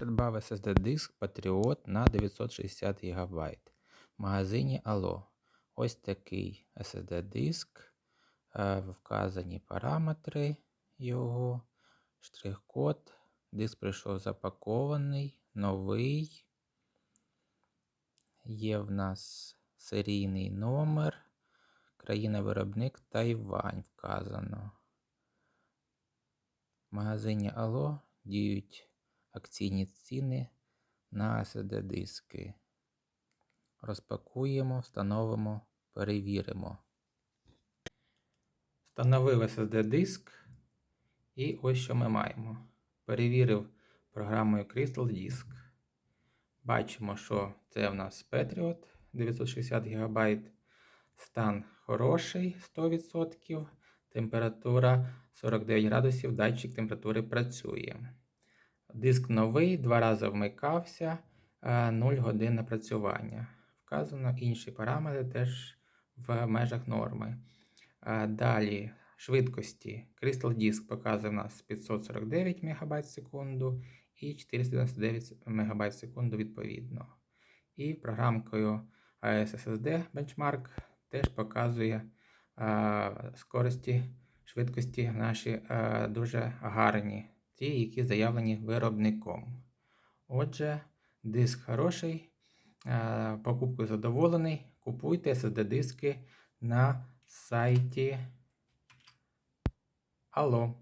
Придбав SSD-диск Patriot на 960 ГБ в магазині Allo. Ось такий SSD-диск. Е, Вказані параметри його, штрих-код. Диск прийшов запакований, новий. Є в нас серійний номер. Країна-виробник Тайвань вказано. В магазині Allo діють акційні ціни на SSD-диски. Розпакуємо, встановимо, перевіримо. Встановив SSD-диск. І ось що ми маємо. Перевірив програмою Crystal Disk. Бачимо, що це в нас Patriot 960 ГБ. Стан хороший 100%. Температура 49 градусів, датчик температури працює. Диск новий, два рази вмикався, 0 годин напрацювання. Вказано інші параметри теж в межах норми. Далі швидкості. Crystal Disk показує у нас 549 МБ в секунду і 499 МБ в секунду відповідно. І програмкою SSD Benchmark теж показує скорості, швидкості наші дуже гарні, ті, які заявлені виробником. Отже, диск хороший, покупкою задоволений. Купуйте SSD-диски на сайті Алло.